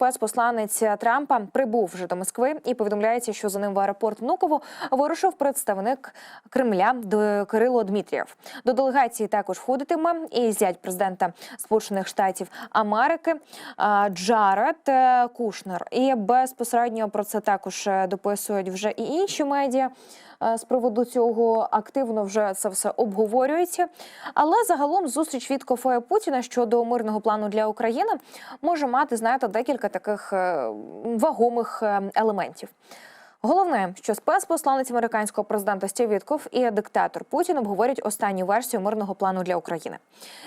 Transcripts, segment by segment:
спецпосланець Трампа прибув вже до Москви і повідомляється, що за ним в аеропорт Внуково вирушив представник Кремля Кирило Дмитрієв. До делегації також входитиме і зять президента Сполучених Штатів Америки Джаред е, Кушнер. І безпосередньо про це також е, дописують вже і інші медіа. Е, З приводу цього активно вже це все обговорюється. Але загалом зустріч від Кофея Путіна щодо мирного плану для України може мати, знаєте, декілька таких е, вагомих е, елементів. Головне, що спецпосланець американського президента Стів Вітков і диктатор Путін обговорять останню версію мирного плану для України.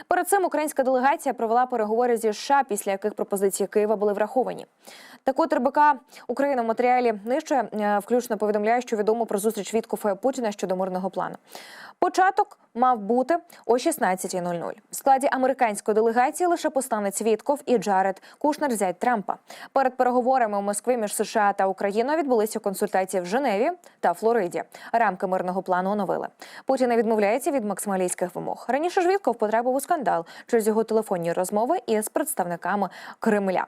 Перед цим українська делегація провела переговори зі США, після яких пропозиції Києва були враховані. Так от РБК Україна в матеріалі нижче е, включно повідомляє, що відомо про зустріч Віткофа і Путіна щодо мирного плану. Початок мав бути о 16.00. В складі американської делегації лише посланець Вітков і Джаред Кушнер зять Трампа. Перед переговорами у Москві між США та Україною відбулися консультації в Женеві та Флориді. Рамки мирного плану оновили. Путін не відмовляється від максималістських вимог. Раніше ж Вітков потрапив у скандал через його телефонні розмови із представниками Кремля.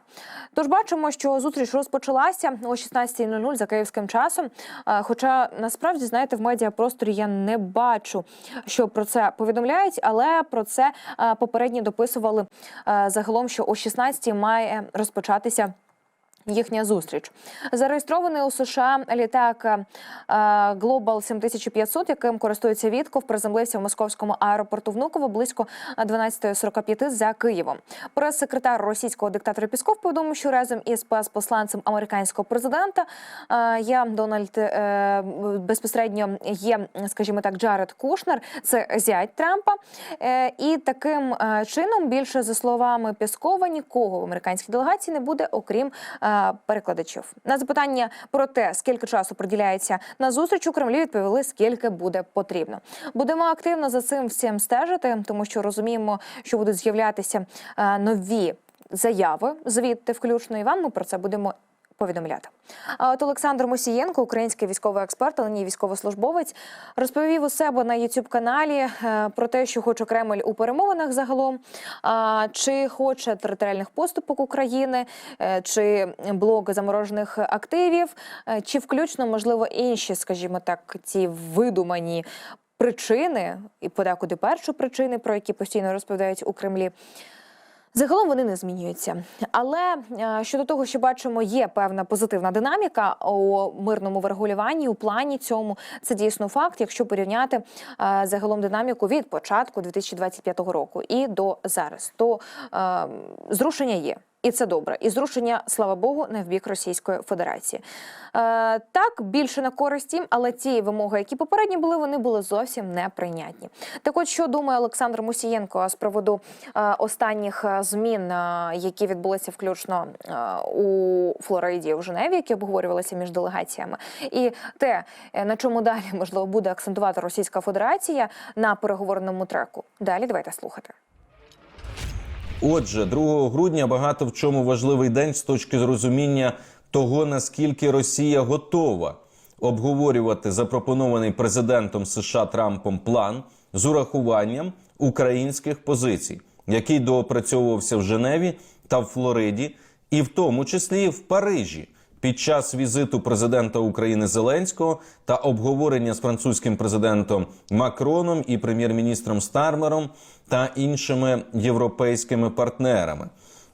Тож бачимо, що зустріч розпочалася о 16.00 за київським часом. Хоча насправді знаєте, в медіапросторі я не бачу, що про це повідомляють, але про це е, попередньо дописували е, загалом, що о 16-й має розпочатися. Їхня зустріч зареєстрований у США літак е, Global 7500, яким користується Вітков, приземлився в московському аеропорту Внуково близько 12.45 за Києвом. Прес-секретар російського диктатора Пісков повідомив, що разом із спецпосланцем американського президента е, є Дональд е, безпосередньо є, скажімо так, Джаред Кушнер, це зять Трампа. І таким чином більше за словами Піскова нікого в американській делегації не буде, окрім перекладачів. На запитання про те, скільки часу приділяється на зустріч у Кремлі, відповіли, скільки буде потрібно. Будемо активно за цим всім стежити, тому що розуміємо, що будуть з'являтися е, нові заяви звідти, включно і вам. Ми про це будемо. Повідомляти. А от Олександр Мосієнко, український військовий експерт, але ні військовослужбовець, розповів у себе на youtube каналі е, про те, що хоче Кремль у перемовинах загалом, чи хоче територіальних поступок України, е, чи блок заморожених активів, е, чи включно можливо інші, скажімо так, ці видумані причини, і подекуди перші причини, про які постійно розповідають у Кремлі. Загалом вони не змінюються. Але е, щодо того, що бачимо, є певна позитивна динаміка у мирному врегулюванні, у плані цьому це дійсно факт, якщо порівняти е, загалом динаміку від початку 2025 року і до зараз, то е, зрушення є. І це добре. І зрушення, слава Богу, не в бік Російської Федерації. Е, так, більше на користь їм, але ті вимоги, які попередні були, вони були зовсім неприйнятні. Так от, що думає Олександр Мусієнко з приводу е, останніх е, змін, е, які відбулися включно е, у Флориді, у Женеві, які обговорювалися між делегаціями, і те, е, на чому далі можливо буде акцентувати Російська Федерація на переговорному треку. Далі давайте слухати. Отже, 2 грудня багато в чому важливий день з точки зрозуміння того, наскільки Росія готова обговорювати запропонований президентом США Трампом план з урахуванням українських позицій, який доопрацьовувався в Женеві та в Флориді, і в тому числі в Парижі. Під час візиту президента України Зеленського та обговорення з французьким президентом Макроном і прем'єр-міністром Стармером та іншими європейськими партнерами.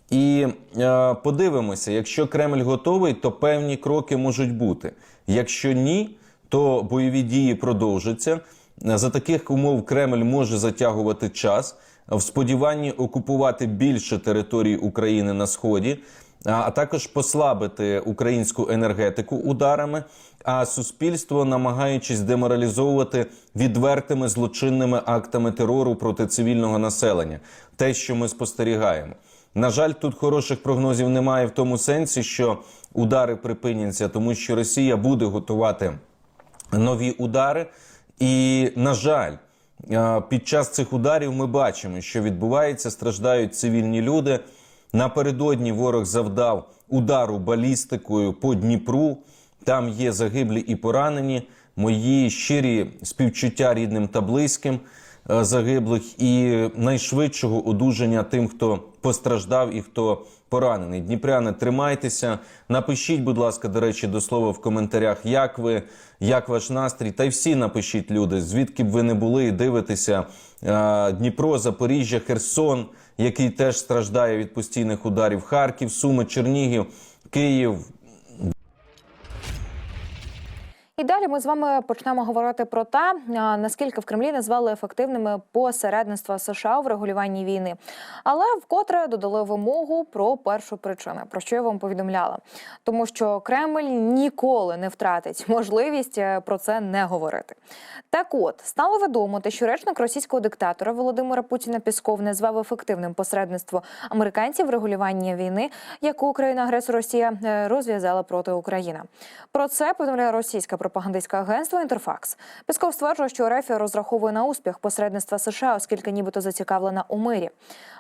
І е, подивимося, якщо Кремль готовий, то певні кроки можуть бути. Якщо ні, то бойові дії продовжаться. За таких умов Кремль може затягувати час в сподіванні окупувати більше територій України на сході, а також послабити українську енергетику ударами, а суспільство намагаючись деморалізовувати відвертими злочинними актами терору проти цивільного населення, те, що ми спостерігаємо. На жаль, тут хороших прогнозів немає в тому сенсі, що удари припиняться, тому що Росія буде готувати нові удари. І, на жаль, під час цих ударів ми бачимо, що відбувається, страждають цивільні люди. Напередодні ворог завдав удару балістикою по Дніпру. Там є загиблі і поранені. Мої щирі співчуття рідним та близьким е, загиблих і найшвидшого одужання тим, хто постраждав і хто поранений. Дніпряни, тримайтеся. Напишіть, будь ласка, до речі, до слова в коментарях, як ви, як ваш настрій. Та й всі напишіть, люди, звідки б ви не були і дивитеся. Е, Дніпро, Запоріжжя, Херсон, який теж страждає від постійних ударів. Харків, Суми, Чернігів, Київ. І далі ми з вами почнемо говорити про те, наскільки в Кремлі назвали ефективними посередництва США в регулюванні війни, але вкотре додали вимогу про першу причину, про що я вам повідомляла, тому що Кремль ніколи не втратить можливість е, про це не говорити. Так от стало відомо, те, що речник російського диктатора Володимира Путіна Пісков назвав ефективним посередництво американців в регулюванні війни, яку країна-агресор Росія е, розв'язала проти України. Про це повідомляє російське пропагандистське агентство Інтерфакс. Пісков стверджує, що РФ розраховує на успіх посередництва США, оскільки нібито зацікавлена у мирі.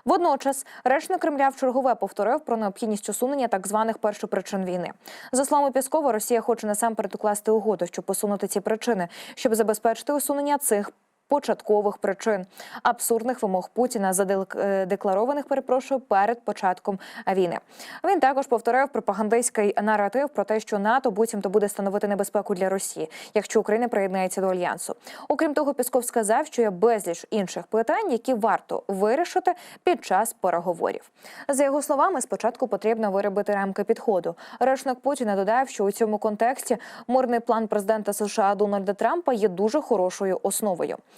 Водночас, речник Кремля в чергове повторив про необхідність усунення так званих першопричин війни. За словами Піскова, Росія хоче насамперед укласти угоду, щоб посунути ці причини, щоб забезпечити усунення цих. Початкових причин абсурдних вимог Путіна задекларованих, перепрошую, перед початком війни. Він також повторив пропагандистський наратив про те, що НАТО буцімто буде становити небезпеку для Росії, якщо Україна приєднається до альянсу. Окрім того, Пісков сказав, що є безліч інших питань, які варто вирішити під час переговорів. За його словами, спочатку потрібно виробити рамки підходу. Речник Путіна додав, що у цьому контексті мирний план президента США Дональда Трампа є дуже хорошою основою.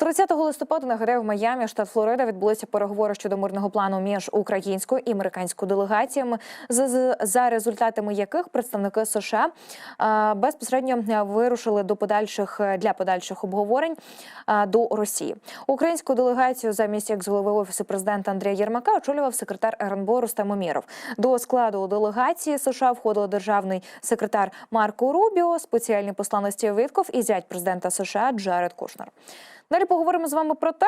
30 листопада нагадаю, в Майамі, штат Флорида, відбулися переговори щодо мирного плану між українською і американською делегаціями, за, результатами яких представники США безпосередньо вирушили до подальших для подальших обговорень до Росії. Українську делегацію замість екс-голови офісу президента Андрія Єрмака очолював секретар РНБО Рустем Умєров. До складу делегації США входили державний секретар Марко Рубіо, спеціальний посланець Вітков і зять президента США Джаред Кушнер. Далі поговоримо з вами про те,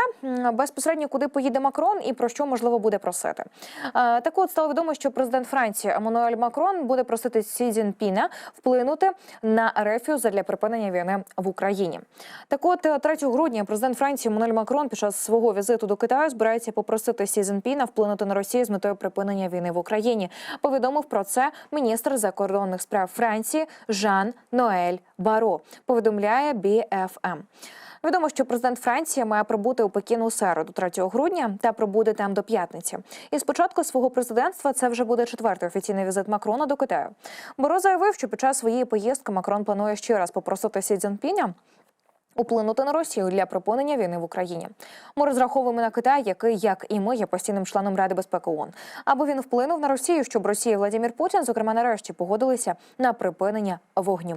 безпосередньо куди поїде Макрон і про що можливо буде просити. Е, Так от стало відомо, що президент Франції Еммануель Макрон буде просити Сі Цзіньпіна вплинути на Ерефію задля припинення війни в Україні. Так от е, 3 грудня президент Франції Еммануель Макрон під час свого візиту до Китаю збирається попросити Сі Цзіньпіна вплинути на Росію з метою припинення війни в Україні. Повідомив про це міністр закордонних справ Франції Жан Ноель Баро. Повідомляє BFM. Відомо, що президент Франції має прибути у Пекін у середу, 3 грудня, та пробуде там до п'ятниці. І з початку свого президентства це вже буде четвертий офіційний візит Макрона до Китаю. Боро заявив, що під час своєї поїздки Макрон планує ще раз попросити Сі Цзіньпіня Уплинути на Росію для припинення війни в Україні. Ми розраховуємо на Китай, який, як і ми, є постійним членом Ради безпеки ООН. Аби він вплинув на Росію, щоб Росія і Владимир Путін, зокрема, нарешті погодилися на припинення вогню.